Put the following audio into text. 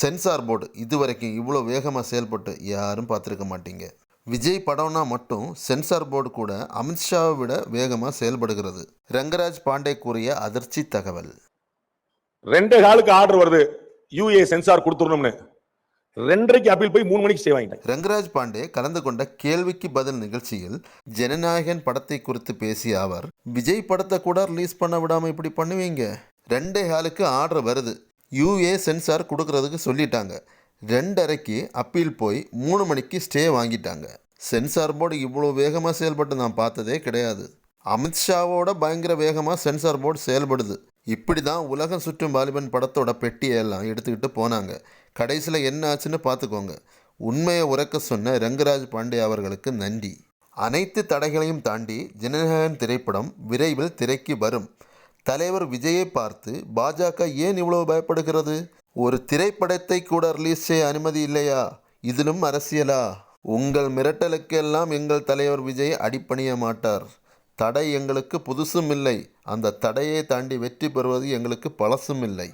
Censor board இதுவரைக்கும் இவ்வளோ வேகமாக செயல்பட்டு யாரும் பார்த்துருக்க மாட்டீங்க. விஜய் படம்னா மட்டும் சென்சார் போர்டு கூட அமித்ஷாவை விட வேகமாக செயல்படுகிறது. ரங்கராஜ் பாண்டே கூறிய அதிர்ச்சி தகவல். ரெண்டே காலுக்கு ஆர்டர் வருது. யூஏ சென்சார் கொடுத்துடணும்னு. ரெண்டரைக்கு அப்பீல் போய் மூணு மணிக்கு வாங்கிட்டாங்க ரங்கராஜ் பாண்டே கலந்து கொண்ட கேள்விக்கு பதில் நிகழ்ச்சியில் ஜனநாயகன் படத்தை குறித்து பேசிய அவர் விஜய் படத்தை கூட ரிலீஸ் பண்ண விடாமல் இப்படி பண்ணுவீங்க? ரெண்டே ஹாலுக்கு ஆர்டர் வருது. யூஏ சென்சார் கொடுக்கறதுக்கு சொல்லிட்டாங்க. ரெண்டரைக்கு அப்பீல் போய் மூணு மணிக்கு ஸ்டே வாங்கிட்டாங்க. சென்சார் போர்டு இவ்வளோ வேகமாக செயல்பட்டு நான் பார்த்ததே கிடையாது. அமித்ஷாவோட பயங்கர வேகமாக சென்சார் போர்டு செயல்படுது. இப்படி தான் உலகம் சுற்றும் வாலிபன் படத்தோட பெட்டியெல்லாம் எடுத்துக்கிட்டு போனாங்க. கடைசியில் என்ன ஆச்சுன்னு பார்த்துக்கோங்க. உண்மையை உறக்க சொன்ன ரங்கராஜ் பாண்டே அவர்களுக்கு நன்றி. அனைத்து தடைகளையும் தாண்டி ஜனநாயகன் திரைப்படம் விரைவில் திரைக்கு வரும். தலைவர் விஜயை பார்த்து பாஜக ஏன் இவ்வளவு பயப்படுகிறது? ஒரு திரைப்படத்தை கூட ரிலீஸ் செய்ய அனுமதி இல்லையா? இதிலும் அரசியலா? உங்கள் மிரட்டலுக்கெல்லாம் எங்கள் தலைவர் விஜய் அடிப்பணிய மாட்டார். தடை எங்களுக்கு புதுசும் இல்லை. அந்த தடையை தாண்டி வெற்றி பெறுவது எங்களுக்கு பழசும் இல்லை.